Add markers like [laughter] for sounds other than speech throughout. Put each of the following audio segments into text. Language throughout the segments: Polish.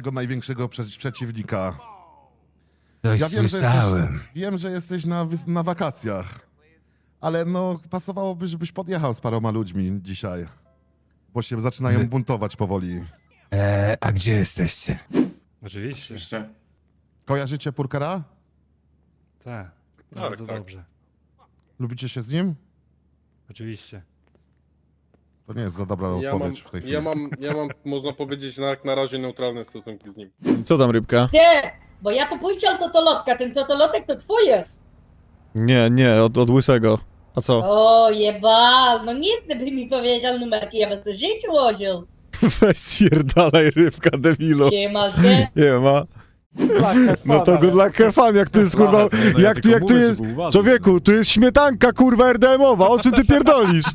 naszego największego prze przeciwnika. Coś Ja wiem, że słyszałem. jesteś, wiem, że jesteś na, na wakacjach, ale no pasowałoby, żebyś podjechał z paroma ludźmi dzisiaj, bo się zaczynają Wy- buntować powoli. E, a gdzie jesteście? Oczywiście. Jeszcze. Kojarzycie Purkera? Tak. Tak, Bardzo tak. dobrze. Lubicie się z nim? Oczywiście. To nie jest za dobra Ja mam, odpowiedź w tej chwili. ja mam, ja mam, można powiedzieć, na, jak na razie neutralne stosunki z nim. Co tam rybka? Nie, bo ja tu puściłam totolotka, ten totolotek to twój jest. Nie, nie, od, od łysego. A co? O jebal, no nic by mi powiedział numerki, ja bym sobie życiu łodził. [laughs] Weź spierdalaj rybka, debilu. Siema, gdzie? Nie ma. No to good luck have fun, jak tu jest kurwa, jak tu, jak tu jest, człowieku, tu jest śmietanka kurwa RDM-owa, o czym ty pierdolisz? [laughs]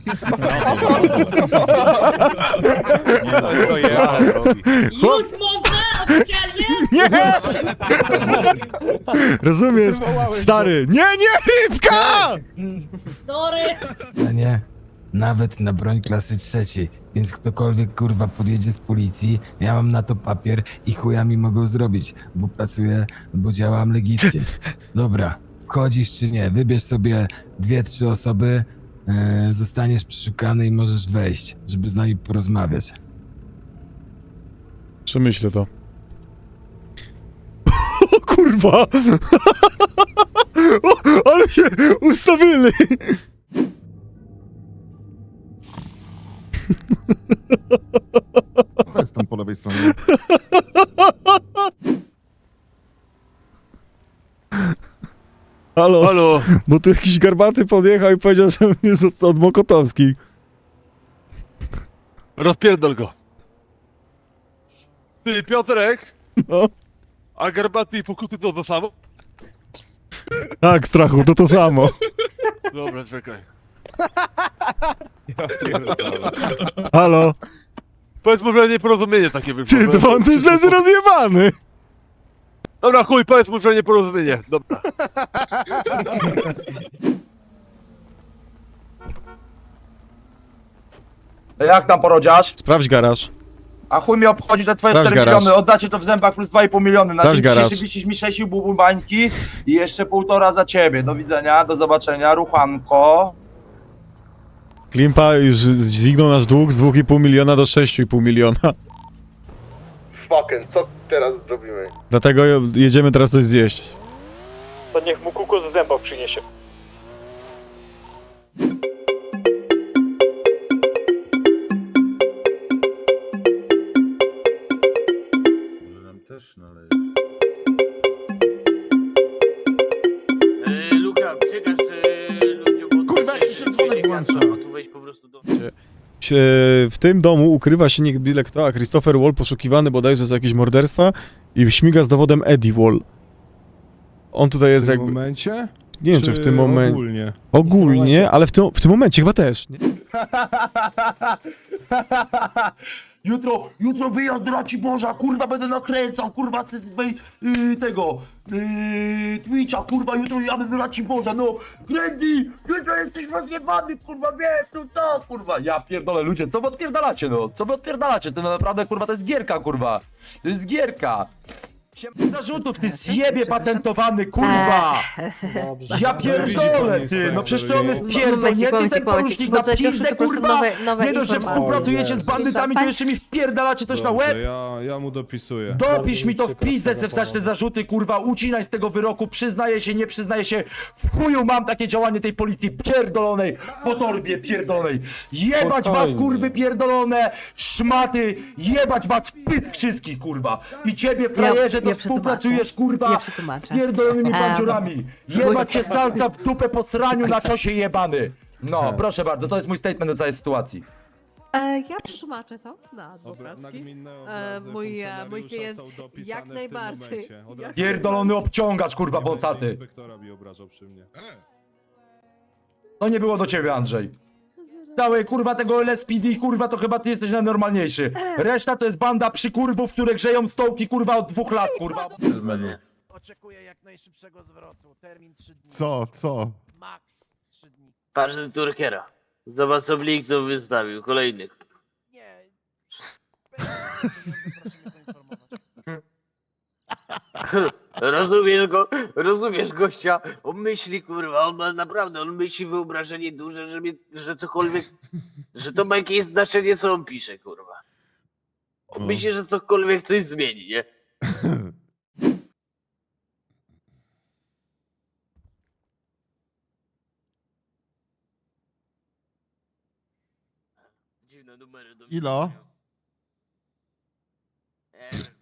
Już można oficjalnie? Nie! Rozumiesz? Stary, nie, nie, rybka! Sorry. No nie. Nawet na broń klasy trzeciej. Więc ktokolwiek kurwa podjedzie z policji, ja mam na to papier i chujami mogą zrobić, bo pracuję, bo działam legitnie. [laughs] Dobra, wchodzisz czy nie, wybierz sobie dwie, trzy osoby, e, zostaniesz przeszukany i możesz wejść, żeby z nami porozmawiać. Przemyślę to. [laughs] O kurwa! [laughs] O, ale się ustawili! To jest tam po lewej stronie. Halo, Halo! bo tu jakiś garbaty podjechał i powiedział, że on jest od, od Mokotowskich. Rozpierdol go! Ty, Piotrek! No. A garbaty i pokuty to to samo? Tak, strachu, to to samo. Dobra, czekaj. Halo, Powiedz może nieporozumienie takie wyszło. ty, to pan tu źle rozjebany. Dobra, chuj, powiedz mu, że nieporozumienie. Dobra. Jak tam porodziasz? Sprawdź garaż. A chuj mi obchodzi te twoje Sprawdź 4 garaż. miliony, oddacie to w zębach plus 2,5 miliony. Na Sprawdź dzień garaż. dzisiejszy wisisz mi 6,5 bańki i jeszcze półtora za ciebie. Do widzenia, do zobaczenia, ruchanko. Klimpa już dźwignął nasz dług z 2,5 miliona do 6,5 miliona. Fucking, co teraz zrobimy? Dlatego jedziemy teraz coś zjeść. To niech mu kuku z zębów przyniesie. W tym domu ukrywa się niech byle kto, a Christopher Wall poszukiwany bodajże za jakieś morderstwa i śmiga z dowodem Eddie Wall. On tutaj jest W tym jakby... momencie? Nie wiem, czy w tym momencie... Ogólnie. Ogólnie, ale w tym, w tym momencie chyba też. Nie? [laughs] jutro, jutro wyjazd do Raci Boża, kurwa będę nakręcał, kurwa z yy, tego, yy, Twitcha, kurwa jutro jadę do Raci Boża, no, Grandy, jutro jesteś rozjebany, kurwa, wiesz, no to, kurwa, ja pierdolę, ludzie, co wy odpierdalacie, no, co wy odpierdalacie, to naprawdę, kurwa, to jest gierka, kurwa, to jest gierka. Siem- Zarzutów, ty zjebie patentowany, kurwa! Ja pierdolę, ty, no przecież to on jest pierdolnięty, ten porusznik na pizdę, kurwa! Nie dość, że współpracujecie z bandytami, to jeszcze mi wpierdalacie coś na Dobrze, łeb! Ja, ja mu dopisuję. Dopisz mi to w pizdę, se wstać te zarzuty, kurwa, ucinaj z tego wyroku, przyznaję się, nie przyznaję się, w chuju mam takie działanie tej policji pierdolonej, po torbie pierdolonej, jebać was, Spokojnie. kurwy pierdolone, szmaty, jebać was pyt wszystkich, kurwa, i ciebie, frajerze, to ja współpracujesz, kurwa, Ja z pierdolonymi Em, bandziurami, jebać cię salca w dupę po sraniu na czosie jebany. No, proszę bardzo, to jest mój statement do całej sytuacji. E, ja przetłumaczę to na adwokacki. E, mój, e, mój funkcjonariusza klient jak najbardziej. Pierdolony obciągacz, kurwa, wąsaty. inspektora mi obrażał przy mnie. To nie było do ciebie, Andrzej. Całe kurwa tego LSPD, kurwa, to chyba ty jesteś najnormalniejszy. Reszta to jest banda przykurwów, które grzeją stołki, kurwa, od dwóch lat, kurwa. Oczekuję jak najszybszego zwrotu. Termin 3 dni. Co, co? Max 3 dni. Patrz do Turkiera. Zobacz co Blikców wystawił, kolejnych. Nie. Pieniądze, proszę mnie poinformować. [laughs] Rozumiesz go? Rozumiesz gościa? On myśli, kurwa, on ma naprawdę, on myśli wyobrażenie duże, że, mnie, że cokolwiek, że to ma jakieś znaczenie, co on pisze, kurwa. On No. myśli, że cokolwiek coś zmieni, nie? [laughs] Dziwne numery do mnie Ilo? Wiem,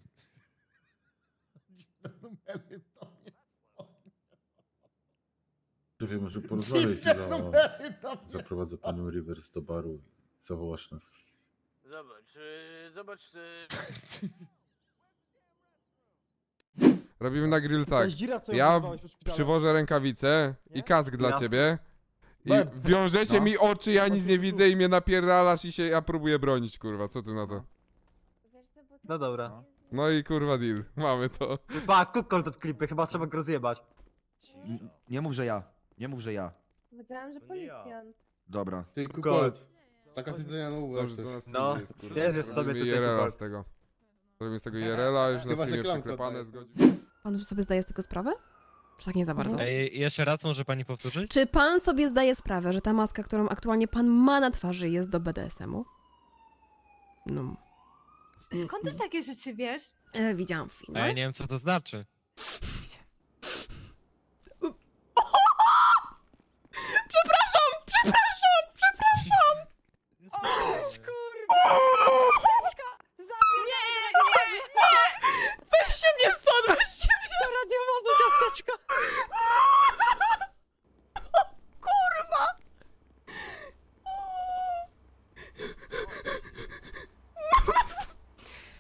może Dziwne numery do mnie. Zaprowadzę panią Rivers do baru i zawołasz nas. Zobacz, yy, zobacz, Robimy na grill tak. Ja przywożę rękawice i kask dla ciebie. I wiążecie mi oczy, ja nic nie widzę i mnie napierdalasz i się ja próbuję bronić, kurwa, co ty na to? No dobra. No i kurwa deal, mamy to. Pa, kukol te klipy, chyba trzeba go rozjebać. Nie mów, że ja. Nie mów, że ja. Powiedziałam, że policjant. Dobra. Ty Kukolt. Taka sytuacja na Dobrze, to No, jest, kurwa. bierzesz sobie Robimy tutaj IRL-a z tego. Robimy z tego IRL-a, już na Chyba, że streamie klamka przyklepane, zgodzi. Pan już sobie zdaje z tego sprawę? Czy tak nie za bardzo? Ej, jeszcze raz może pani powtórzyć? Czy pan sobie zdaje sprawę, że ta maska, którą aktualnie pan ma na twarzy, jest do BDSM-u? No. Skąd ty takie rzeczy wiesz? E, widziałam w filmie. nie wiem co to znaczy. Przepraszam, przepraszam, przepraszam! Nie, nie, nie! Weźcie mnie stąd, weźcie mnie stąd! radiowozu, ciasteczko! Kurwa!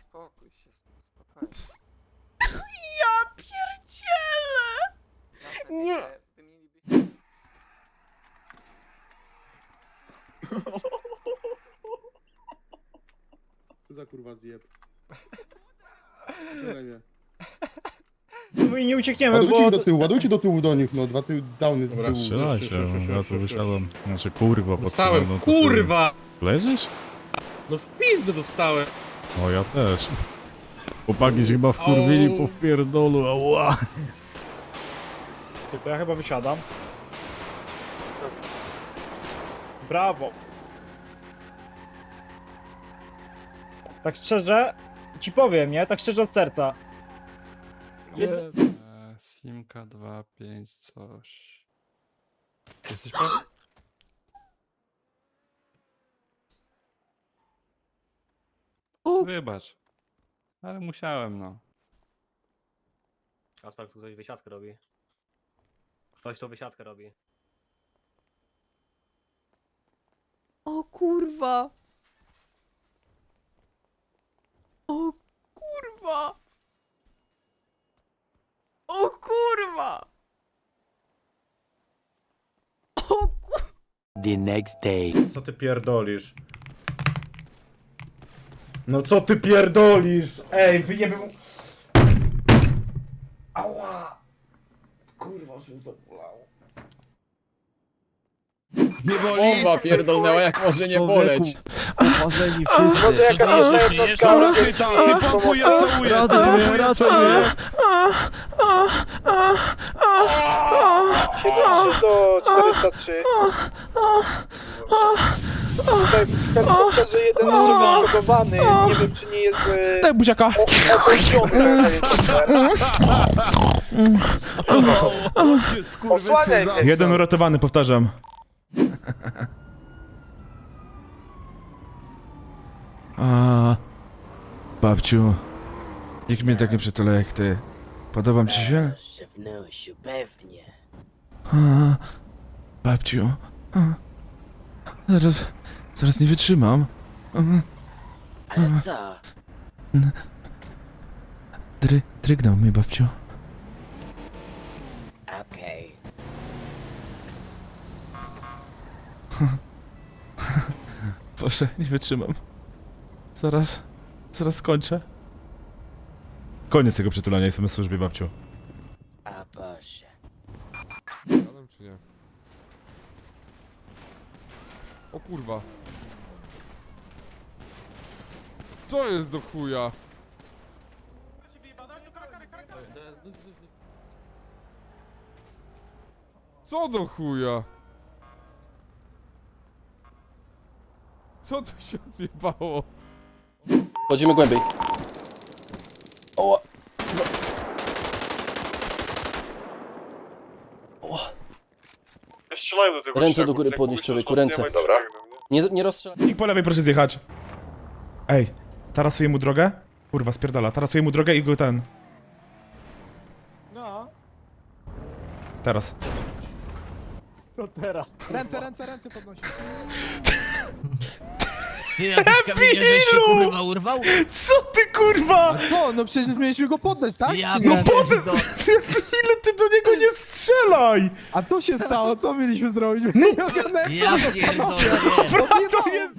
Spokój się, spokojnie. Ja pierdzielę! Nie. Co za kurwa zjeb. Tyle mnie. No i nie uciekniemy, Ładujcie bo... ich do tyłu, ładujcie do tyłu do nich, no, dwa tył downy z tyłu. strzelajcie, ja tu wysiadam. Znaczy kurwa, Dostałem, no to kurwa! Leżysz? No w pizdę dostałem. O, ja też. Chłopaki się chyba wkurwili po wpierdolu, ała. Tylko ja chyba wysiadam. Brawo. Tak szczerze, ci powiem, nie? Tak szczerze od serca. Jed... Simka 2, 5, coś. Jesteś pewien? Wybacz. Ale musiałem, no. Kasper, tu ktoś wysiadkę robi. Ktoś tu wysiadkę robi. O kurwa! O kurwa! O kurwa! O kurwa! The next day. Co ty pierdolisz? No co ty pierdolisz? Ej, wyjebę mu... Ała! Kurwa, się zabolało. Nie boli? Bomba pierdolnęła, jak może nie boleć. Upozorzeni wszyscy. Ty pokój, ja całuję! Ty pokój, ja całuję! do 403. Tutaj wskazówka, że jeden jest zbudowany. Nie wiem, czy nie jest... Daj buziaka! Osłaniaj mnie! Jeden uratowany, powtarzam. [laughs] A, babciu, nikt mnie tak nie przytula jak ty. Podobam ci się? Szefnosiu, pewnie. A, babciu, a, zaraz, zaraz nie wytrzymam. A, Ale co? Dry, drygnął mnie, babciu. [laughs] Boże, nie wytrzymam. Zaraz, zaraz skończę. Koniec tego przytulania, jestem w służbie, babciu. A Boże. Czy nie? O kurwa. Co jest do chuja? Co do chuja? Co tu się odjebało? Chodzimy głębiej. Ręce do góry podnieść człowieku, ręce. Dobra. Nie, nie rozstrzelaj. I po lewej proszę zjechać. Ej, tarasuję mu drogę? Kurwa, spierdala. Tarasuję mu drogę i go ten. No, Teraz. to teraz. Ręce, ręce, ręce podnosi. [laughs] Ty jakiś kamienie żeś się kurwa urwał? Co ty kurwa? Co? No przecież mieliśmy go poddać, tak? Ja Czy nie? No potem... [laughs] Ile ty do niego nie strzelaj! A co się stało? Co mieliśmy zrobić? [laughs] Ja pierdolę. Dobra, to jest...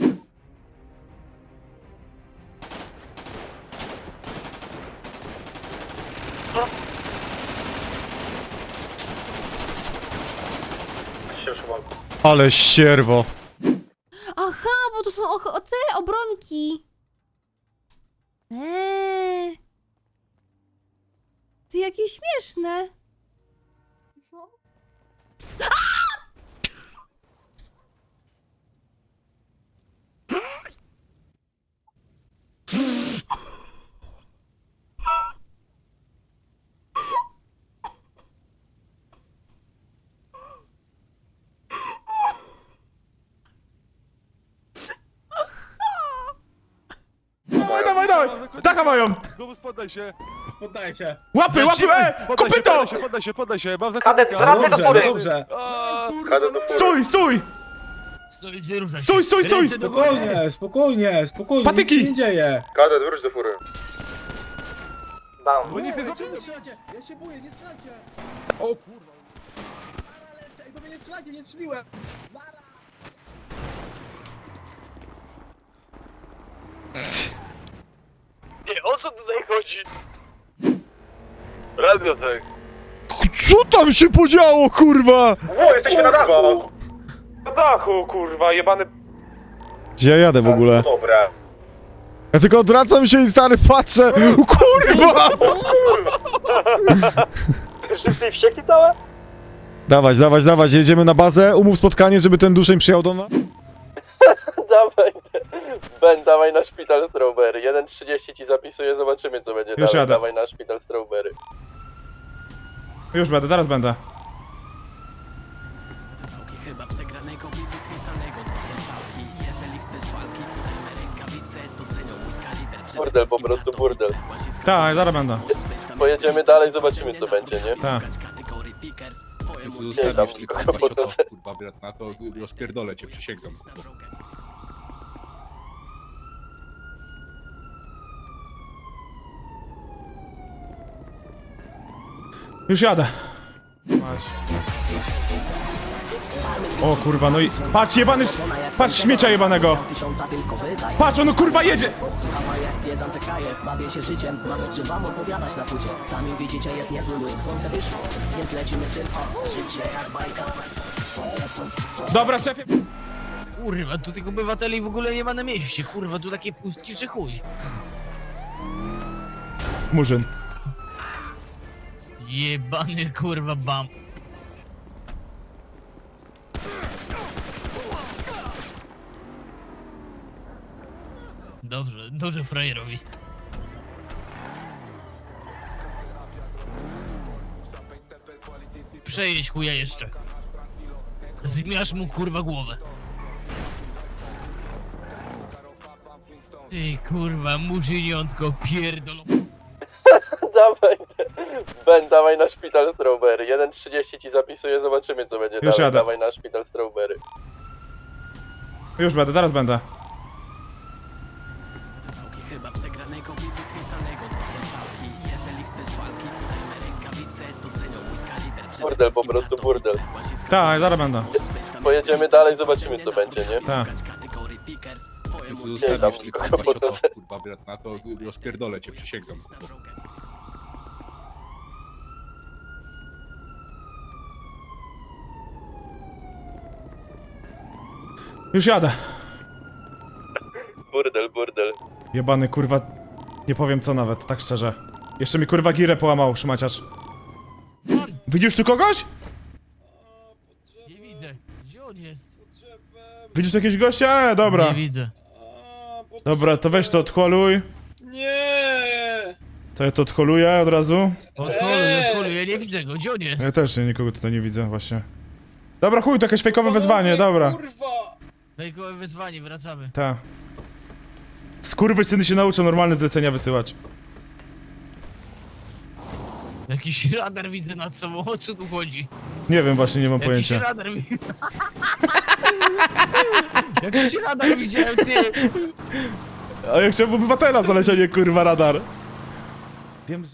Ale ścierwo. Aha, bo to są och- o te obronki. Eee. Ty jakie śmieszne. Dawaj, dawaj, Taka mają! Poddaj się. Poddaję się. Łapy, łapy, e! Kopyto! poddaj się, poddaj się. Mam Kadet, wracaj do góry. dobrze. Stój, stój! Się. Stój, stój, stój! Ręce do góry. Spokojnie, spokojnie, spokojnie. Patyki! Nic się nie dzieje. Kadet, wróć do fury. Bo nie, nie strzelacie. Ja się boję, nie strzelacie. O kurwa. Ej, bo mnie nie strzelacie, nie strzeliłem. Nie, o co tutaj chodzi? Radiotek. Co tam się podziało, kurwa? O, jesteśmy na dachu! Na dachu, kurwa, jebany... Gdzie ja jadę w ogóle? Dobra. Ja tylko odwracam się i stary patrzę. O, kurwa! Wszyscy wściekli całe? Dawać, dawać, dawać, jedziemy na bazę, umów spotkanie, żeby ten duszeń przyjechał do nas. [laughs] Dawaj, Ben, dawaj na szpital Strawberry. 1.30 ci zapisuję, zobaczymy co będzie Już dalej. jadę. Dawaj na szpital Strawberry. Już będę, zaraz będę. Chyba przegranego do centralki. Jeżeli chcesz walki, rękawice, to cenią mój kaliber. Przede Burdel, po wszystkim prostu burdel. łaziska, Tak, zaraz będę. Pojedziemy dalej, zobaczymy, co będzie, nie? Tak. Kategorii pickers, po to, Kurwa, brat, na to rozpierdolę cię, przysięgam. Już jadę. Mać. O kurwa, no i... Patrz, jebany... Patrz śmiecia jebanego! Patrz, on kurwa jedzie! Dobra, szefie. Kurwa, tu tych obywateli w ogóle nie ma na mieście. Kurwa, tu takie pustki, że chuj. Murzyn. Jebany kurwa bam. Dobrze, dobrze frajerowi. Przejedź chuja jeszcze. Zmiasz mu kurwa głowę. Ty kurwa, murzyniątko pierdolą. Dawaj, Ben, dawaj na szpital Strawberry. 1.30 ci zapisuję, zobaczymy co będzie Już dalej. jadę. Dawaj na szpital Strawberry. Już będę, zaraz będę. Chyba przegranego widzu wpisanego do centralki. Jeżeli chcesz walki, podajmy rękawice, to cenią mój kaliber. Przede Burdel, po wszystkim prostu burdel. łaziska, Tak, zaraz będę. możesz być tam Pojedziemy dalej, zobaczymy, co będzie, nie? Tak. szukać kategorii pickers, po to, Kurwa, brat, na to rozpierdolę cię, przysięgam. na drogę. Już jadę. Burdel, burdel. Jebany kurwa... Nie powiem co nawet, tak szczerze. Jeszcze mi kurwa girę połamał, szmaciarz. Widzisz tu kogoś? Nie widzę. Gdzie on jest? Widzisz tu jakiegoś gościa? E, dobra. widzę. Dobra, to weź to odholuj. Nie! To ja to odholuję od razu. Odholuj, odholuj, ja nie widzę go. Gdzie on jest? Ja też nie, nikogo tutaj nie widzę właśnie. Dobra, chuj, to jakieś fejkowe wezwanie, dobra. Kurwa! Fejkowe wyzwanie, wracamy. Ta. Skurwysyny się nauczą normalne zlecenia wysyłać. Jakiś radar widzę nad sobą, o co tu chodzi? Nie wiem, właśnie nie mam Jakiś pojęcia. radar. [laughs] Jakiś radar widziałem, ty! A ja chciałbym obywatela zalecienie, kurwa, radar. Wiem, że...